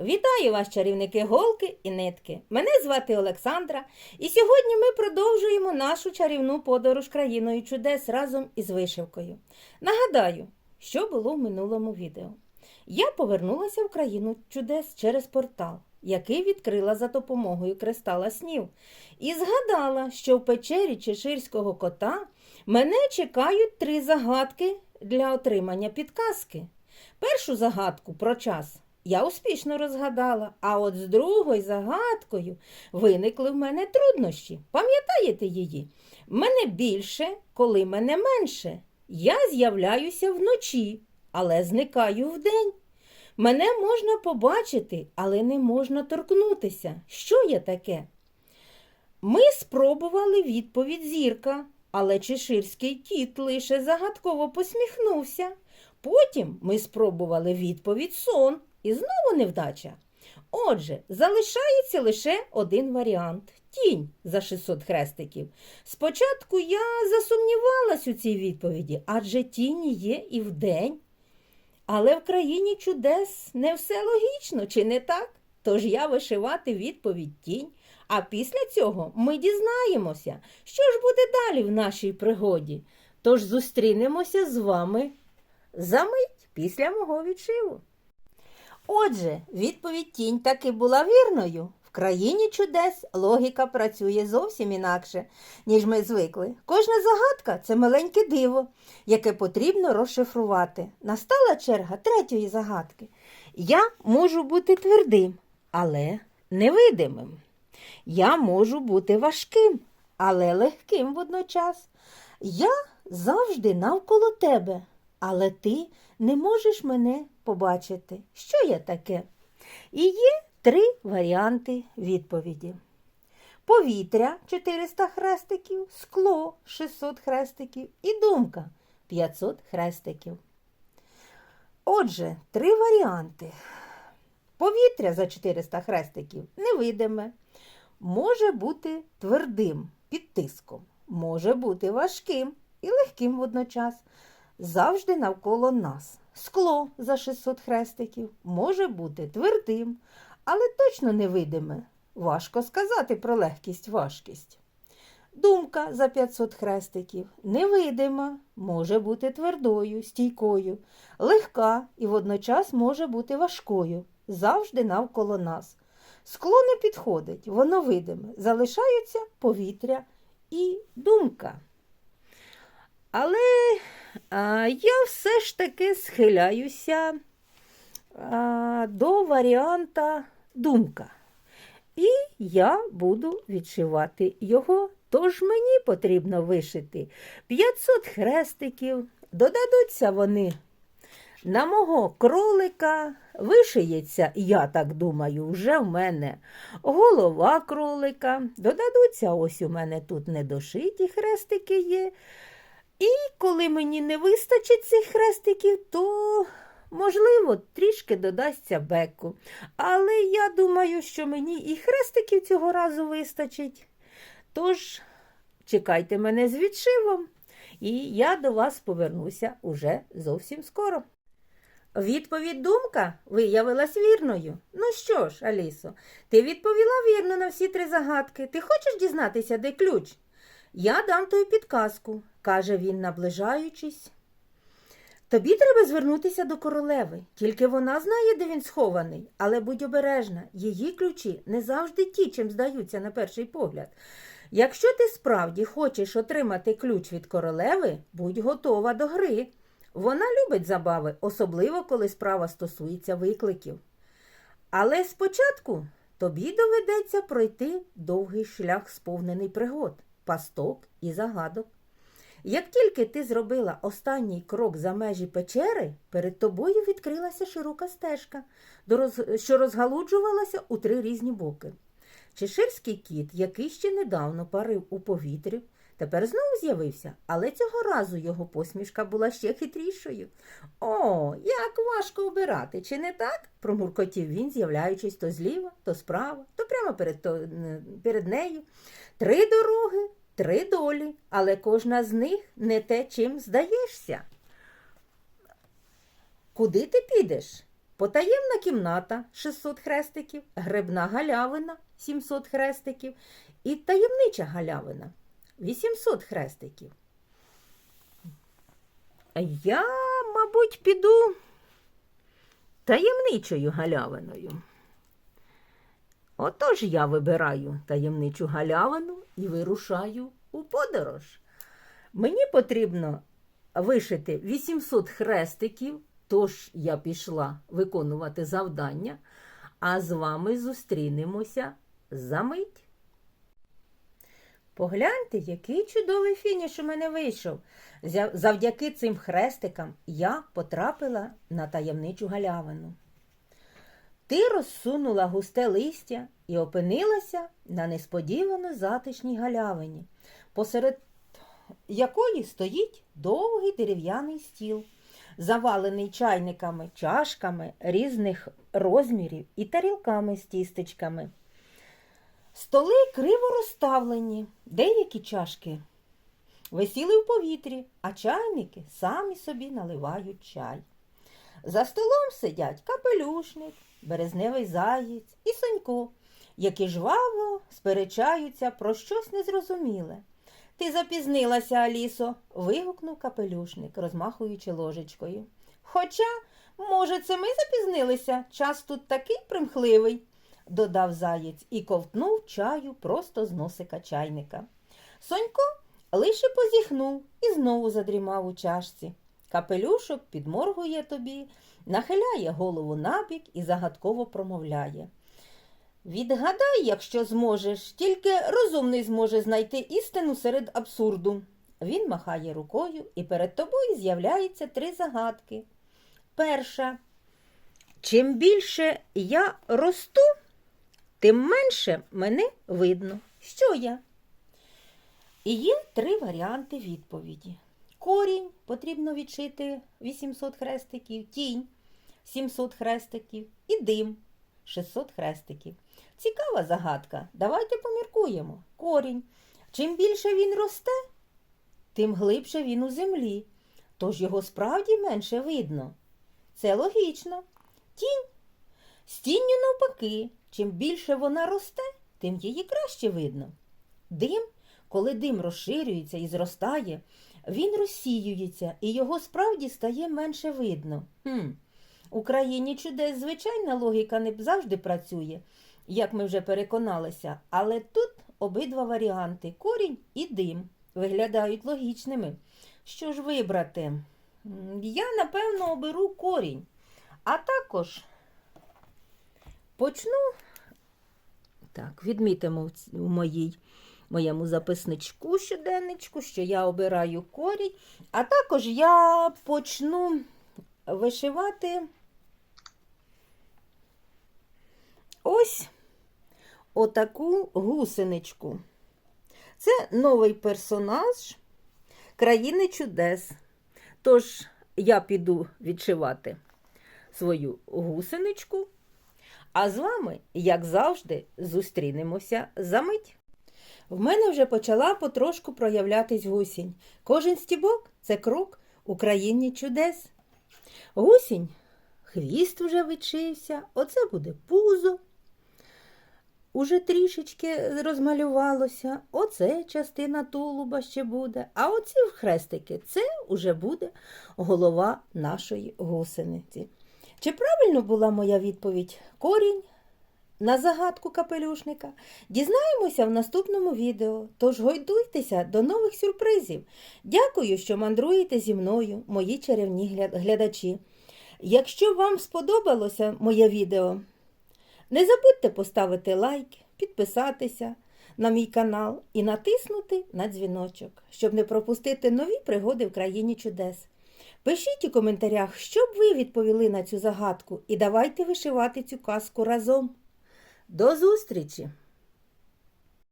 Вітаю вас, чарівники голки і нитки. Мене звати Олександра, і сьогодні ми продовжуємо нашу чарівну подорож країною чудес разом із вишивкою. Нагадаю, що було в минулому відео. Я повернулася в країну чудес через портал, який відкрила за допомогою кристала снів, і згадала, що в печері Чеширського кота мене чекають три загадки для отримання підказки. Першу загадку про час я успішно розгадала, а от з другою загадкою виникли в мене труднощі. Пам'ятаєте її? Мене більше, коли мене менше. Я з'являюся вночі, але зникаю вдень. Мене можна побачити, але не можна торкнутися. Що є таке? Ми спробували відповідь зірка, але чеширський кіт лише загадково посміхнувся. Потім ми спробували відповідь сон, і знову невдача. Отже, залишається лише один варіант тінь за 600 хрестиків. Спочатку я засумнівалась у цій відповіді, адже тіні є і вдень. Але в країні чудес не все логічно, чи не так? Тож я вишивати відповідь тінь, а після цього ми дізнаємося, що ж буде далі в нашій пригоді. Тож зустрінемося з вами за мить після мого відшиву. Отже, відповідь тінь таки була вірною. В країні чудес логіка працює зовсім інакше, ніж ми звикли. Кожна загадка це маленьке диво, яке потрібно розшифрувати. Настала черга третьої загадки. Я можу бути твердим, але невидимим. Я можу бути важким, але легким водночас. Я завжди навколо тебе, але ти не можеш мене побачити. Що я таке? І є три варіанти відповіді. Повітря 400 хрестиків, скло 600 хрестиків і думка 500 хрестиків. Отже, три варіанти. Повітря за 400 хрестиків невидиме, може бути твердим під тиском, може бути важким і легким водночас, завжди навколо нас. Скло за 600 хрестиків може бути твердим, але точно невидиме. Важко сказати про легкість важкість. Думка за 500 хрестиків невидима, може бути твердою, стійкою, легка і водночас може бути важкою, завжди навколо нас. Скло не підходить, воно видиме, залишаються повітря і думка. Але я все ж таки схиляюся до варіанта думка. І я буду відшивати його. Тож мені потрібно вишити 500 хрестиків, додадуться вони на мого кролика, вишиється, я так думаю, вже в мене голова кролика, додадуться ось у мене тут недошиті хрестики є. І коли мені не вистачить цих хрестиків, то, можливо, трішки додасться беку. Але я думаю, що мені і хрестиків цього разу вистачить. Тож, чекайте мене з відшивом, і я до вас повернуся уже зовсім скоро. Відповідь думка виявилась вірною. Ну що ж, Алісо, ти відповіла вірно на всі три загадки. Ти хочеш дізнатися, де ключ? Я дам тобі підказку, каже він, наближаючись. Тобі треба звернутися до королеви, тільки вона знає, де він схований, але будь обережна, її ключі не завжди ті, чим здаються на перший погляд. Якщо ти справді хочеш отримати ключ від королеви, будь готова до гри. Вона любить забави, особливо коли справа стосується викликів. Але спочатку тобі доведеться пройти довгий шлях, сповнений пригод, пасток і загадок. Як тільки ти зробила останній крок за межі печери, перед тобою відкрилася широка стежка, що розгалуджувалася у три різні боки. Чеширський кіт, який ще недавно парив у повітрі, тепер знову з'явився, але цього разу його посмішка була ще хитрішою. О, як важко обирати, чи не так? промуркотів він, з'являючись то зліва, то справа, то прямо перед, то, перед нею. Три дороги, три долі, але кожна з них не те, чим здаєшся. Куди ти підеш? потаємна кімната 600 хрестиків, грибна галявина 700 хрестиків і таємнича галявина 800 хрестиків. Я, мабуть, піду таємничою галявиною. Отож я вибираю таємничу галявину і вирушаю у подорож. Мені потрібно вишити 800 хрестиків, тож я пішла виконувати завдання, а з вами зустрінемося за мить. Погляньте, який чудовий фініш у мене вийшов. Завдяки цим хрестикам я потрапила на таємничу галявину. Ти розсунула густе листя і опинилася на несподівано затишній галявині, посеред якої стоїть довгий дерев'яний стіл, завалений чайниками, чашками різних розмірів і тарілками з тістечками. Столи криво розставлені, деякі чашки висіли в повітрі, а чайники самі собі наливають чай. За столом сидять капелюшник, березневий заєць і сонько, які жваво сперечаються про щось незрозуміле. Ти запізнилася, Алісо, вигукнув капелюшник, розмахуючи ложечкою. Хоча, може, це ми запізнилися, час тут такий примхливий, додав заєць і ковтнув чаю просто з носика чайника. Сонько лише позіхнув і знову задрімав у чашці. Капелюшок підморгує тобі, нахиляє голову набік і загадково промовляє. Відгадай, якщо зможеш, тільки розумний зможе знайти істину серед абсурду. Він махає рукою, і перед тобою з'являється три загадки. Перша. Чим більше я росту, тим менше мене видно. Що я? І є три варіанти відповіді. Корінь потрібно відшити 800 хрестиків, тінь 700 хрестиків і дим 600 хрестиків. Цікава загадка. Давайте поміркуємо. Корінь. Чим більше він росте, тим глибше він у землі, тож його справді менше видно. Це логічно. Тінь. З тінню навпаки, чим більше вона росте, тим її краще видно. Дим, коли дим розширюється і зростає, він розсіюється і його справді стає менше видно. Хм. У країні чудес звичайна логіка не завжди працює, як ми вже переконалися, але тут обидва варіанти корінь і дим виглядають логічними. Що ж вибрати? Я, напевно, оберу корінь, а також почну. Так, відмітимо в моїй, моєму записничку щоденничку, що я обираю корінь, а також я почну вишивати ось отаку гусеничку. Це новий персонаж країни чудес. Тож я піду відшивати свою гусеничку, а з вами, як завжди, зустрінемося за мить. В мене вже почала потрошку проявлятись гусінь. Кожен стібок це крок у країні чудес. Гусінь, хвіст вже вичився, оце буде пузо. Уже трішечки розмалювалося, оце частина тулуба ще буде, а оці хрестики це уже буде голова нашої гусениці. Чи правильно була моя відповідь? Корінь на загадку капелюшника? Дізнаємося в наступному відео, тож гойдуйтеся до нових сюрпризів. Дякую, що мандруєте зі мною, мої чарівні глядачі. Якщо вам сподобалося моє відео, не забудьте поставити лайк, підписатися на мій канал і натиснути на дзвіночок, щоб не пропустити нові пригоди в країні чудес. Пишіть у коментарях, що б ви відповіли на цю загадку, і давайте вишивати цю казку разом. До зустрічі!